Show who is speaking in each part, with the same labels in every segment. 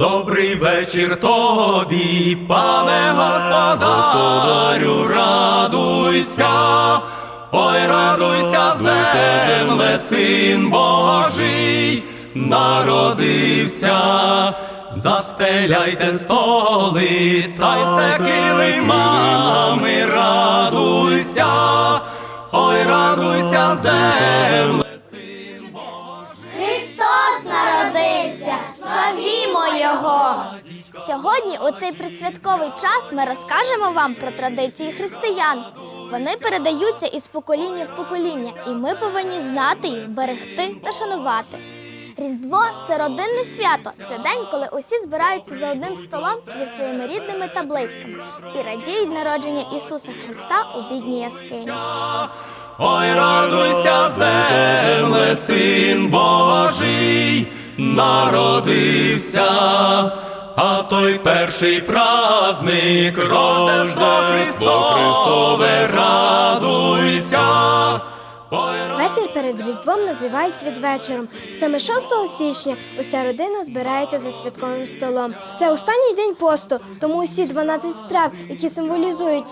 Speaker 1: Добрий вечір тобі, пане господарю, радуйся, ой, радуйся, земле, син Божий, народився, застеляйте столи, та й все килимами, радуйся, ой, радуйся, земле.
Speaker 2: Його! Сьогодні, у цей предсвятковий час, ми розкажемо вам про традиції християн. Вони передаються із покоління в покоління, і ми повинні знати їх, берегти та шанувати. Різдво це родинне свято. Це день, коли усі збираються за одним столом зі своїми рідними та близькими і радіють народження Ісуса Христа у бідній яскині.
Speaker 1: Ой, радуйся, земле, син Божий, народився, а той перший праздник Рождество Христове, радуйся.
Speaker 3: Вечір перед Різдвом називають святвечором. Саме 6 січня уся родина збирається за святковим столом. Це останній день посту, тому усі 12 страв, які символізують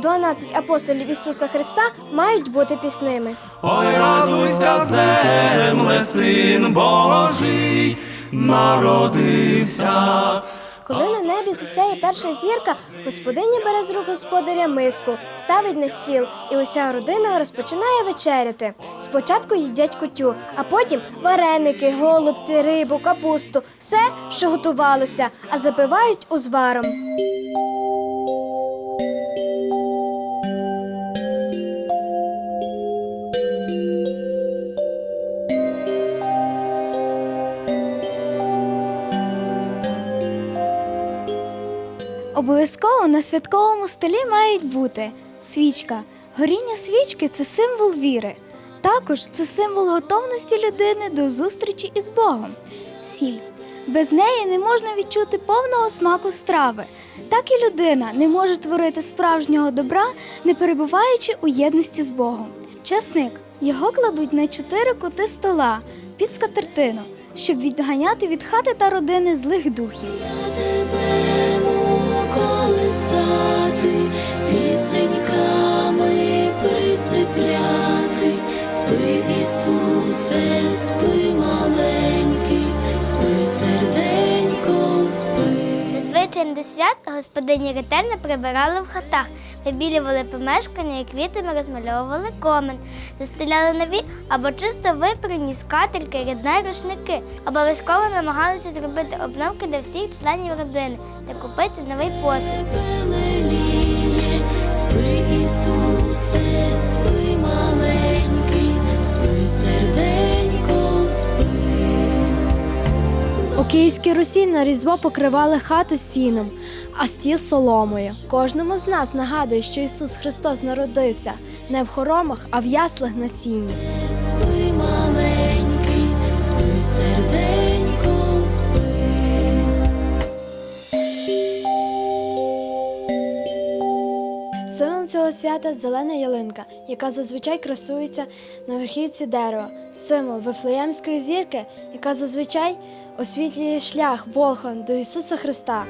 Speaker 3: 12 апостолів Ісуса Христа, мають бути пісними.
Speaker 1: Ой, радуйся, земле, син Божий, народився.
Speaker 3: Коли на небі засяє перша зірка, господиня бере з рук господаря миску, ставить на стіл, і уся родина розпочинає вечеряти. Спочатку їдять кутю, а потім вареники, голубці, рибу, капусту все, що готувалося, а запивають узваром. Обов'язково на святковому столі мають бути свічка. Горіння свічки це символ віри. Також це символ готовності людини до зустрічі із Богом. Сіль. Без неї не можна відчути повного смаку страви. Так і людина не може творити справжнього добра, не перебуваючи у єдності з Богом. Часник його кладуть на чотири кути стола під скатертину, щоб відганяти від хати та родини злих духів.
Speaker 4: Колисати, пісеньками присипляти, спи, Ісусе, спи, маленький, спи, серденько, спи.
Speaker 2: Зазвичай до свят господині ретельно прибирали в хатах, вибілювали помешкання і квітами розмальовували комен, застеляли нові або чисто випрані скатерки, рідна рушники. Обов'язково намагалися зробити обновки для всіх членів родини та купити новий посуд.
Speaker 4: Спи, Ісусе, спи, маленький, спи, серденько,
Speaker 3: У Київській Русі на Різдво покривали хати сіном, а стіл соломою. Кожному з нас нагадує, що Ісус Христос народився не в хоромах, а в яслах на сіні.
Speaker 4: Спи, маленький, спи, серденько, спи.
Speaker 3: Символ цього свята зелена ялинка, яка зазвичай красується на верхівці дерева. Символ Вифлеємської зірки, яка зазвичай освітлює шлях Волхом до Ісуса Христа.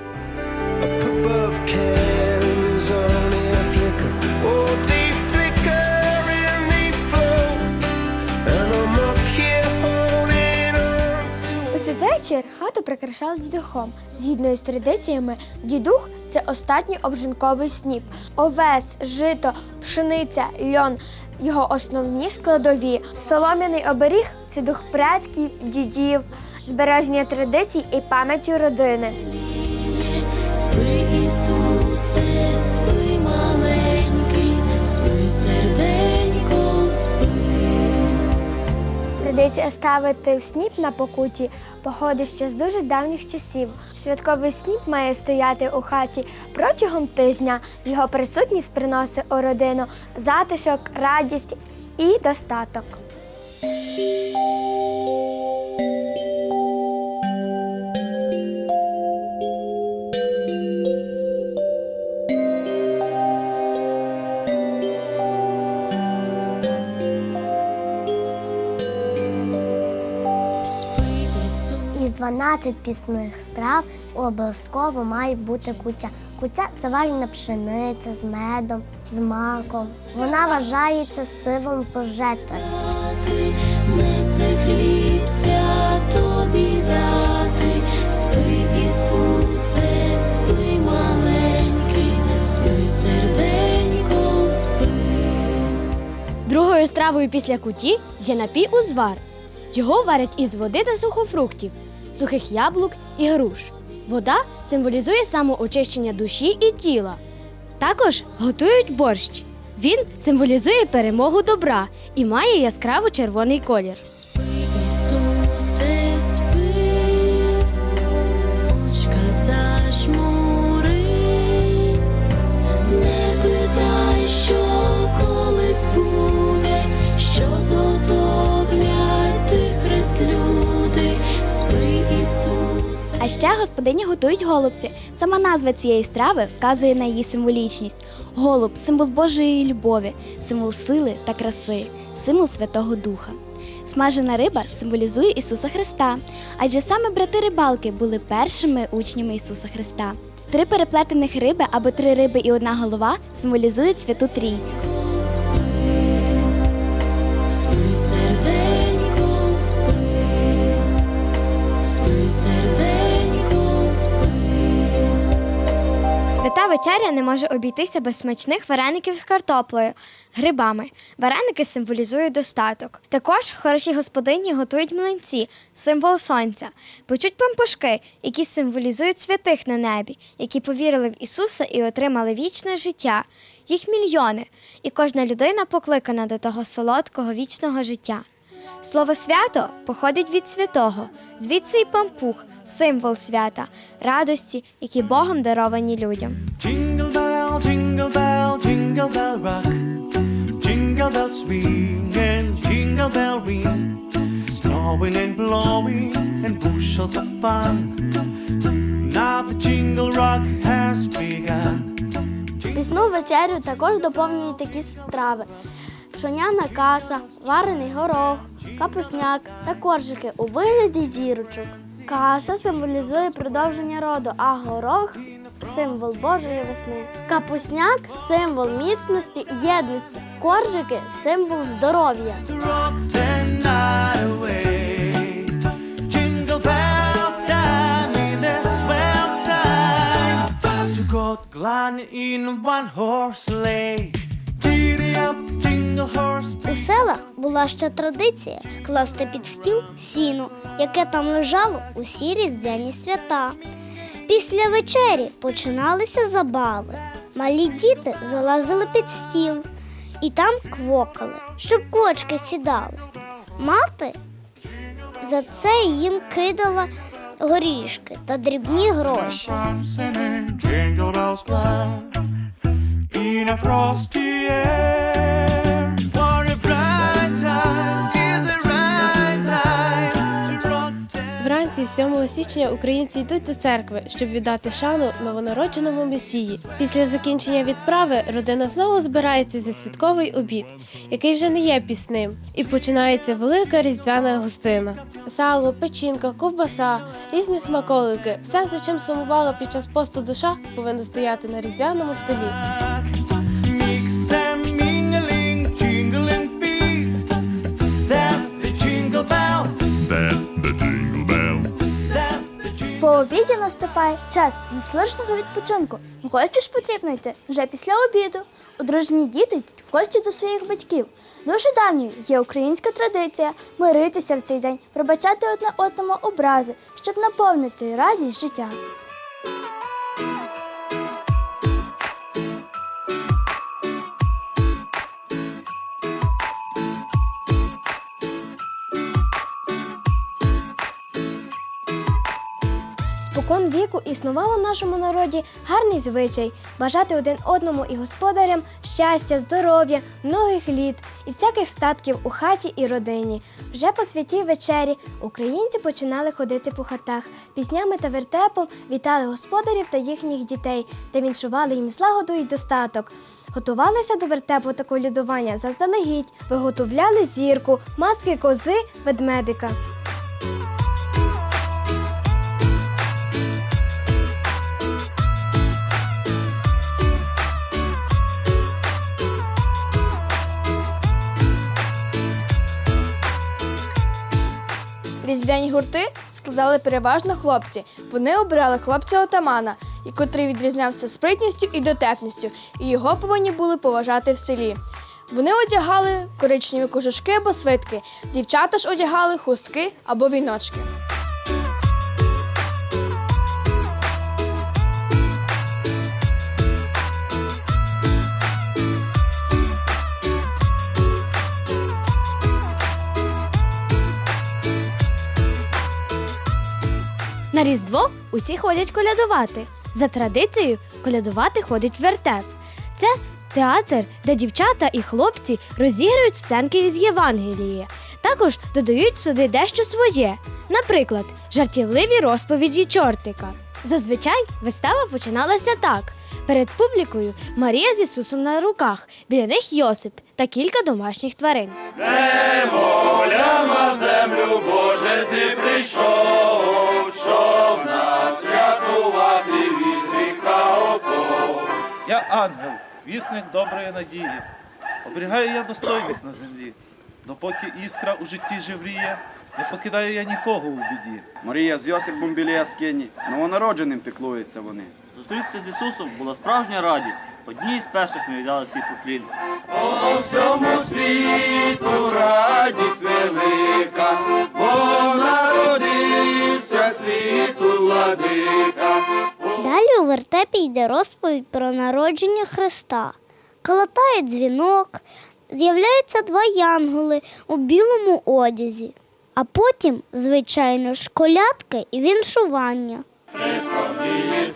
Speaker 3: Вечір хату прикрашали дідухом. Згідно із традиціями, дідух це останній обжинковий сніп. Овес, жито, пшениця, льон його основні складові. Солом'яний оберіг це дух предків, дідів, збереження традицій і пам'яті родини.
Speaker 4: Спи, Ісусе, спи, маленький, спи, серденько, спи.
Speaker 3: Традиція ставити в сніп на покуті походить ще з дуже давніх часів. Святковий сніп має стояти у хаті протягом тижня. Його присутність приносить у родину затишок, радість і достаток.
Speaker 5: 12 пісних страв обов'язково має бути куття. Куття це варена пшениця з медом, з маком. Вона вважається символом пожертви.
Speaker 4: Несе хлібця тобі дати, спи, Ісусе, спи, маленький, спи, серденько, спи.
Speaker 6: Другою стравою після куті є напій узвар. Його варять із води та сухофруктів, сухих яблук і груш. Вода символізує самоочищення душі і тіла. Також готують борщ. Він символізує перемогу добра і має яскраво червоний колір.
Speaker 7: Ще господині готують голубці. Сама назва цієї страви вказує на її символічність. Голуб символ Божої любові, символ сили та краси, символ Святого Духа. Смажена риба символізує Ісуса Христа, адже саме брати рибалки були першими учнями Ісуса Христа. Три переплетених риби або три риби і одна голова символізують Святу Трійцю.
Speaker 8: Свята вечеря не може обійтися без смачних вареників з картоплею, грибами. Вареники символізують достаток. Також хороші господині готують млинці, символ сонця, печуть пампушки, які символізують святих на небі, які повірили в Ісуса і отримали вічне життя. Їх мільйони, і кожна людина покликана до того солодкого вічного життя. Слово свято походить від святого, звідси і пампух, символ свята, радості, які Богом даровані людям.
Speaker 1: Snowing and blowing and bushels of fun. Now the jingle rock has begun.
Speaker 9: Пісну вечерю також доповнюють такі страви: пшоняна каша, варений горох, капусняк та коржики у вигляді зірочок. Каша символізує продовження роду, а горох символ Божої весни. Капусняк символ міцності і єдності. Коржики символ здоров'я.
Speaker 1: In one horse sleigh.
Speaker 5: У селах була ще традиція класти під стіл сіно, яке там лежало усі різдвяні свята. Після вечері починалися забави. Малі діти залазили під стіл і там квокали, щоб кочки сідали. Мати за це їм кидала горішки та дрібні гроші.
Speaker 1: In a frosty air. For a bright time, tis the right time to rock
Speaker 10: Вранці 7 січня українці йдуть до церкви, щоб віддати шану новонародженому месії. Після закінчення відправи родина знову збирається за святковий обід, який вже не є пісним, і починається велика різдвяна гостина. Сало, печінка, ковбаса, різні смаколики все, за чим сумувала під час посту душа, повинно стояти на різдвяному столі.
Speaker 9: Обіді наступає час заслуженого відпочинку. Гості ж потрібно йти вже після обіду. Одружені діти в гості до своїх батьків. Дуже давньою є українська традиція миритися в цей день, пробачати одне одному образи, щоб наповнити радість життя.
Speaker 8: Спокон віку існував у нашому народі гарний звичай бажати один одному і господарям щастя, здоров'я, многих літ і всяких статків у хаті і родині. Вже по святій вечері українці починали ходити по хатах, піснями та вертепом вітали господарів та їхніх дітей та віншували їм злагоду і достаток. Готувалися до вертепу та колядування заздалегідь, виготовляли зірку, маски кози, ведмедика. Різдвяні гурти складали переважно хлопці. Вони обирали хлопця отамана, і котрий відрізнявся спритністю і дотепністю, і його повинні були поважати в селі. Вони одягали коричневі кожушки або свитки, дівчата ж одягали хустки або віночки.
Speaker 6: На Різдво усі ходять колядувати. За традицією, колядувати ходить вертеп. Це театр, де дівчата і хлопці розіграють сценки із Євангелії. Також додають сюди дещо своє, наприклад, жартівливі розповіді чортика. Зазвичай вистава починалася так: перед публікою Марія з Ісусом на руках, біля них Йосип та кілька домашніх тварин.
Speaker 11: Я ангел, вісник доброї надії. Оберігаю я достойних на землі. Допоки іскра у житті живріє, не покидаю я нікого у біді.
Speaker 12: Марія з Йосипом біля яскині, новонародженим піклуються вони.
Speaker 13: Зустрітися з Ісусом була справжня радість. Одній з перших ми віддали свій поклін.
Speaker 14: По всьому світу радість велика,
Speaker 5: у йде розповідь про народження Христа. Калатає дзвінок, з'являються два янголи у білому одязі, а потім, звичайно ж, колядки і віншування.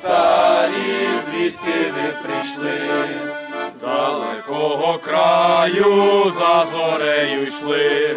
Speaker 14: Царі, звідки ви прийшли? З далекого краю за зорею йшли,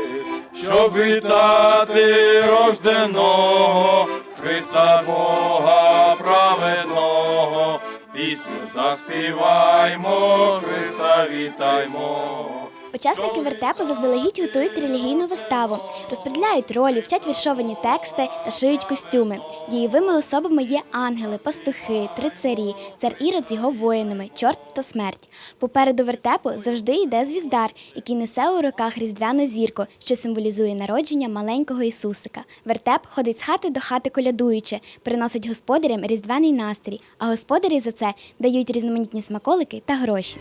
Speaker 14: щоб вітати рожденого Христа Бога праведного. Пісню заспіваймо, Христа вітаймо.
Speaker 7: Учасники вертепу заздалегідь готують релігійну виставу, розподіляють ролі, вчать віршовані тексти та шиють костюми. Дієвими особами є ангели, пастухи, трицарі, цар Ірод з його воїнами, чорт та смерть. Попереду вертепу завжди йде звіздар, який несе у руках різдвяну зірку, що символізує народження маленького Ісусика. Вертеп ходить з хати до хати колядуючи, приносить господарям різдвяний настрій, а господарі за це дають різноманітні смаколики та гроші.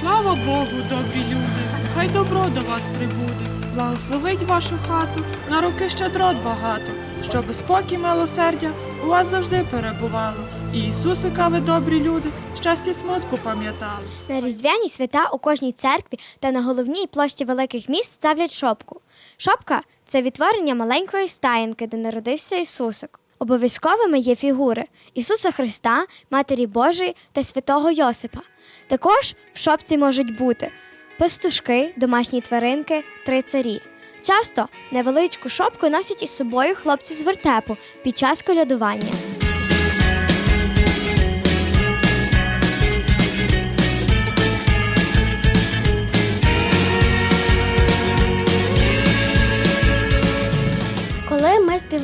Speaker 15: Слава Богу, добрі люди, хай добро до вас прибуде, благословить вашу хату, на роки щедрот багато, щоб спокій милосердя у вас завжди перебувало. І Ісусика ви добрі люди, щастя смутку пам'ятали.
Speaker 8: На різдвяні свята у кожній церкві та на головній площі великих міст ставлять шопку. Шопка це відтворення маленької стаєнки, де народився Ісусик. Обов'язковими є фігури Ісуса Христа, Матері Божої та святого Йосипа. Також в шопці можуть бути пастушки, домашні тваринки, три царі. Часто невеличку шопку носять із собою хлопці з вертепу під час колядування.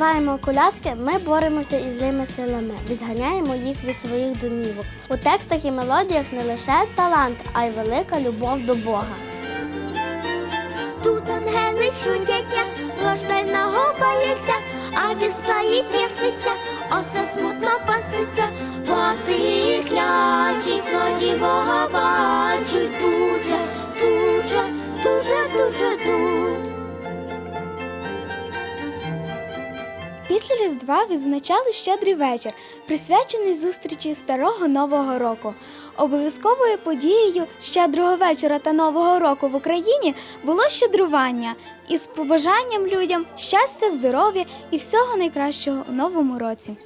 Speaker 9: Співаємо колядки, ми боремося із злими силами, відганяємо їх від своїх домівок. У текстах і мелодіях не лише талант, а й велика любов до Бога.
Speaker 5: Тут ангели чудяться, рожденого боїться, а він стоїть трясеться, осе смутно паситься, пасти і клячі, тоді Бога бачить дуже, дуже, дуже, дуже тут.
Speaker 8: Після Різдва відзначали щедрий вечір, присвячений зустрічі старого нового року. Обов'язковою подією щедрого вечора та нового року в Україні було щедрування із побажанням людям щастя, здоров'я і всього найкращого у новому році.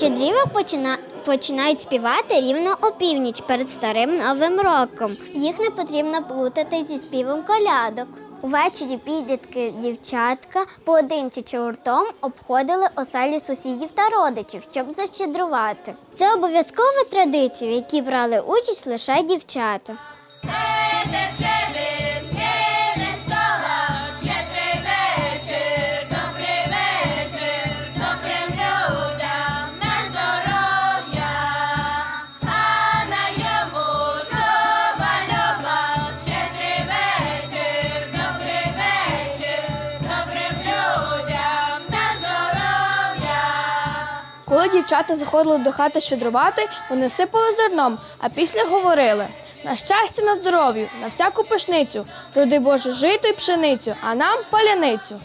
Speaker 5: Щедрівок почина... починають співати рівно опівніч перед старим новим роком. Їх не потрібно плутати зі співом колядок. Увечері підлітки дівчатка поодинці чи гуртом обходили оселі сусідів та родичів, щоб защедрувати. Це обов'язкова традиція, в якій брали участь лише дівчата.
Speaker 16: Дівчата заходили до хати щедрувати, вони сипали зерном, а після говорили на щастя, на здоров'ю, на всяку пишницю, роди Боже жито й пшеницю, а нам паляницю.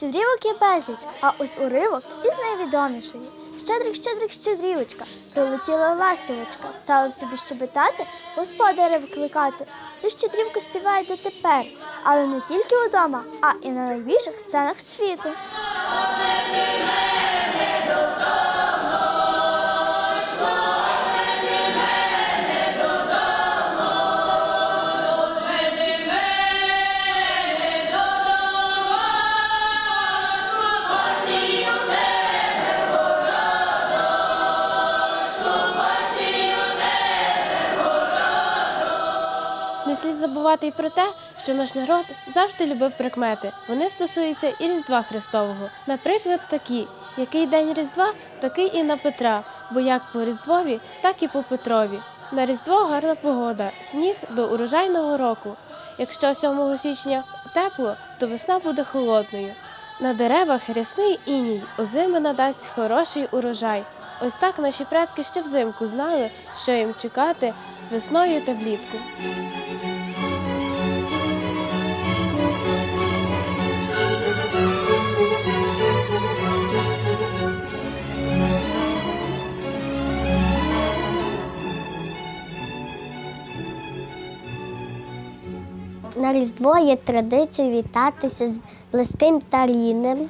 Speaker 17: Щедрівок є безліч, а ось уривок із найвідомішої. Щедрих, щедрих, щедрівочка, прилетіла ластівочка, стала собі щебетати, господаря викликати. Цю щедрівку співають дотепер, але не тільки удома, а і на найбільших сценах світу.
Speaker 10: Забувати і про те, що наш народ завжди любив прикмети. Вони стосуються і Різдва Христового. Наприклад, такі: який день Різдва, такий і на Петра, бо як по Різдвові, так і по Петрові. На Різдво гарна погода, сніг до урожайного року. Якщо 7 січня тепло, то весна буде холодною. На деревах рясний іній, озими надасть хороший урожай. Ось так наші предки ще взимку знали, що їм чекати весною та влітку.
Speaker 18: На Різдво є традиція вітатися з близьким та рідним.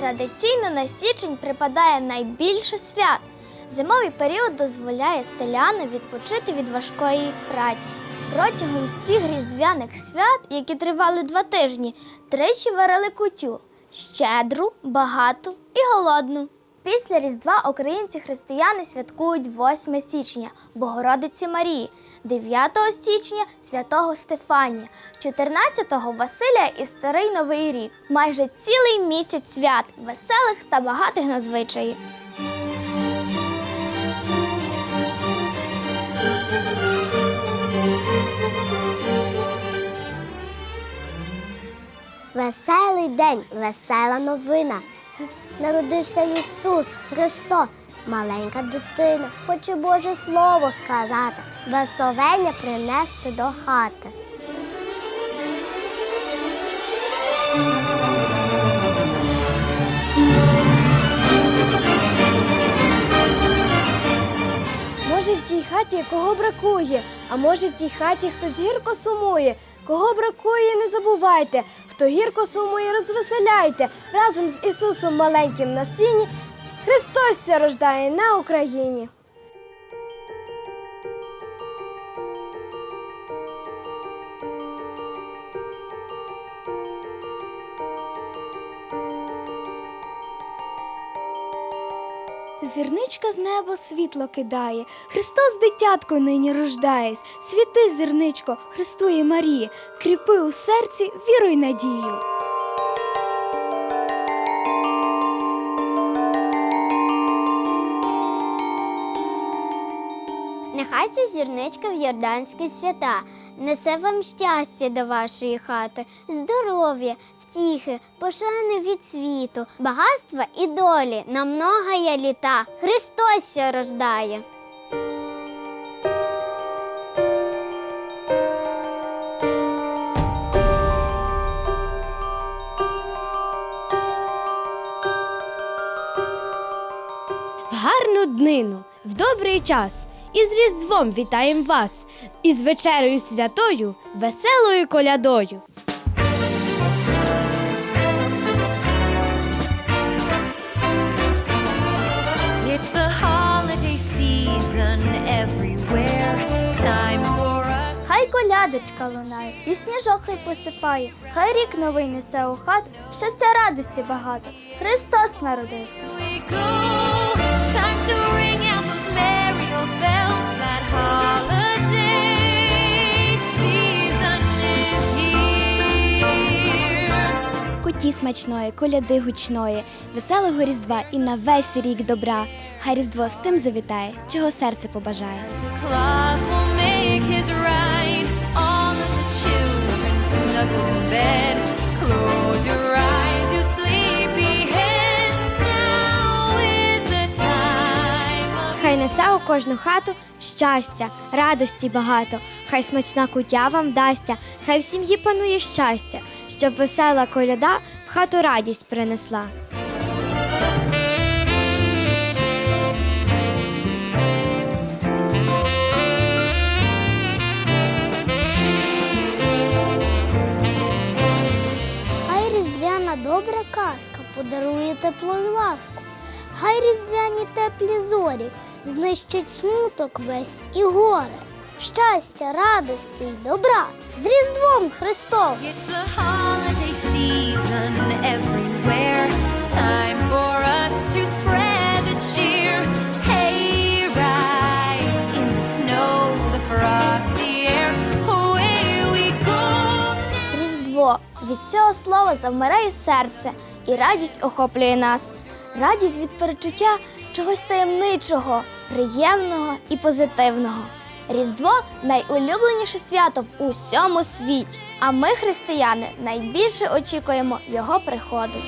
Speaker 17: Традиційно на січень припадає найбільше свят. Зимовий період дозволяє селянам відпочити від важкої праці. Протягом всіх різдвяних свят, які тривали два тижні, тричі варили кутю щедру, багату і голодну. Після Різдва українці християни святкують 8 січня Богородиці Марії, 9 січня святого Стефанія, 14-го Василія і Старий Новий рік. Майже цілий місяць свят, веселих та багатих на звичаї.
Speaker 18: Веселий день, весела новина. Народився Ісус Христос, маленька дитина, хоче Боже Слово сказати, Весовення принести до хати.
Speaker 3: Може, в тій хаті кого бракує, а може в тій хаті хтось гірко сумує. Кого бракує, не забувайте, хто гірко сумує, розвеселяйте. Разом з Ісусом маленьким на сіні Христос рождає на Україні. Зірничка з неба світло кидає, Христос дитятко нині рождаєсь. Світи, зірничко, Христує Марія, кріпи у серці віру й надію.
Speaker 18: Нехай ця зірничка в Йорданські свята несе вам щастя до вашої хати, здоров'я, втіхи, пошани від світу, багатства і долі на многая літа. Христос ся рождає.
Speaker 6: В гарну днину В добрий час із Різдвом вітаєм вас, із вечерею святою, веселою колядою.
Speaker 8: Хай колядочка лунає, і сніжок хай посипає, хай рік новий несе у хат, щастя радості багато. Христос народився.
Speaker 19: Time to ring out those merry old bells. That holiday
Speaker 7: Куті смачної, коляди гучної, веселого різдва і на весь рік добра. Хай різдво з тим завітає, чого серце побажає.
Speaker 19: Claus will time of
Speaker 8: Хай несе у кожну хату щастя, радості багато, хай смачна кутя вам дасться, хай в сім'ї панує щастя, щоб весела коляда в хату радість принесла.
Speaker 2: Хай різдвяна добра казка подарує тепло і ласку. Хай різдвяні теплі зорі знищать смуток весь і горе. Щастя, радості й добра з Різдвом Христом!
Speaker 7: Різдво від цього слова завмирає серце, і радість охоплює нас. Радість від перечуття чогось таємничого, приємного і позитивного. Різдво найулюбленіше свято в усьому світі. А ми, християни, найбільше очікуємо його приходу.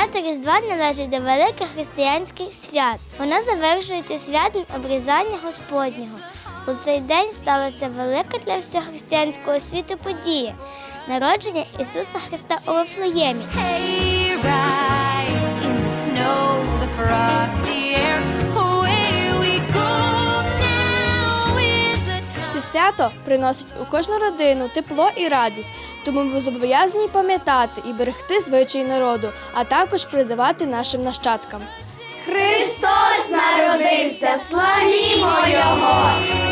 Speaker 2: Свято Різдва належить до великих християнських свят. Воно завершується святом обрізання Господнього. У цей день сталася велика для всього християнського світу подія народження Ісуса Христа у Вифлеємі.
Speaker 19: Hey, right in the snow, the frosty air.
Speaker 16: Це свято приносить у кожну родину тепло і радість, тому ми зобов'язані пам'ятати і берегти звичаї народу, а також передавати нашим нащадкам.
Speaker 8: Христос народився, славімо Його!